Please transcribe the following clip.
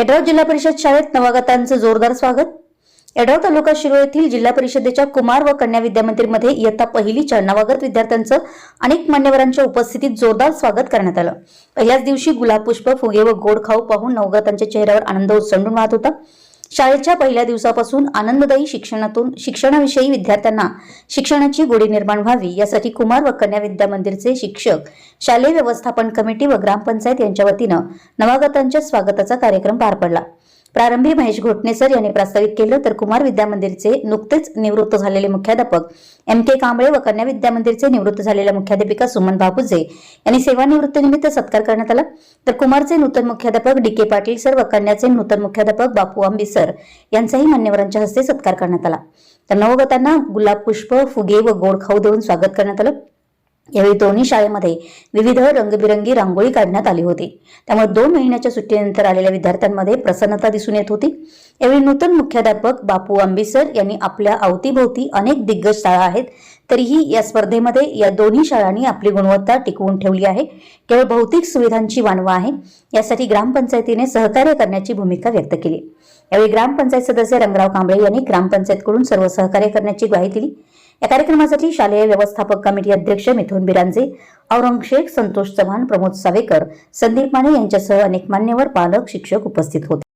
यड्राव जिल्हा परिषद शाळेत नवागतांचं जोरदार स्वागत. यड्राव तालुका शिरो येथील जिल्हा परिषदेच्या कुमार व कन्या विद्या मंदिरमध्ये इयत्ता पहिलीच्या नवागत विद्यार्थ्यांचं अनेक मान्यवरांच्या उपस्थितीत जोरदार स्वागत करण्यात आलं. पहिल्याच दिवशी गुलाब पुष्प फुगे व गोड खाऊ पाहून नवगतांच्या चेहऱ्यावर आनंद उचंडून वाहत होता. शाळेच्या पहिल्या दिवसापासून आनंददायी शिक्षणातून शिक्षणाविषयी विद्यार्थ्यांना शिक्षणाची गोडी निर्माण व्हावी यासाठी कुमार व कन्या विद्या मंदिरचे शिक्षक शालेय व्यवस्थापन कमिटी व ग्रामपंचायत यांच्या वतीनं नवागतांच्या स्वागताचा कार्यक्रम पार पडला. प्रारंभी महेश घोटणे सर यांनी प्रस्तावित केलं तर कुमार विद्या मंदिरचे नुकतेच निवृत्त झालेले मुख्याध्यापक एम के कांबळे व कन्या विद्या मंदिरचे निवृत्त झालेल्या मुख्याध्यापिका सुमन बाबुजे यांनी सेवानिवृत्तीनिमित्त सत्कार करण्यात आला. तर कुमारचे नूतन मुख्याध्यापक डी के पाटील सर व कन्याचे नूतन मुख्याध्यापक बापू आंबी सर यांचाही मान्यवरांच्या हस्ते सत्कार करण्यात आला. तर नवगतांना गुलाब पुष्प फुगे व गोड खाऊ देऊन स्वागत करण्यात आलं. यावेळी दोन्ही शाळेमध्ये विविध रंगबिरंगी रांगोळी काढण्यात आली होती. त्यामुळे दोन महिन्याच्या सुट्टीनंतर आलेल्या विद्यार्थ्यांमध्ये प्रसन्नता दिसून येत होती. यावेळी नूतन मुख्याध्यापक बापू आंबीसर यांनी आपल्या अवतीभोवती अनेक दिग्गज शाळा आहेत. तरीही या स्पर्धेमध्ये या दोन्ही शाळांनी आपली गुणवत्ता टिकवून ठेवली आहे. केवळ भौतिक सुविधांची वाणवा आहे. यासाठी ग्रामपंचायतीने सहकार्य करण्याची भूमिका व्यक्त केली. यावेळी ग्रामपंचायत सदस्य रंगराव कांबळे यांनी ग्रामपंचायतकडून सर्व सहकार्य करण्याची ग्वाही दिली. या कार्यक्रमासाठी शालेय व्यवस्थापक कमिटी अध्यक्ष मिथुन बिरांजे औरंगशेख संतोष चव्हाण प्रमोद सावेकर संदीप माने यांच्यासह अनेक मान्यवर पालक शिक्षक उपस्थित होते.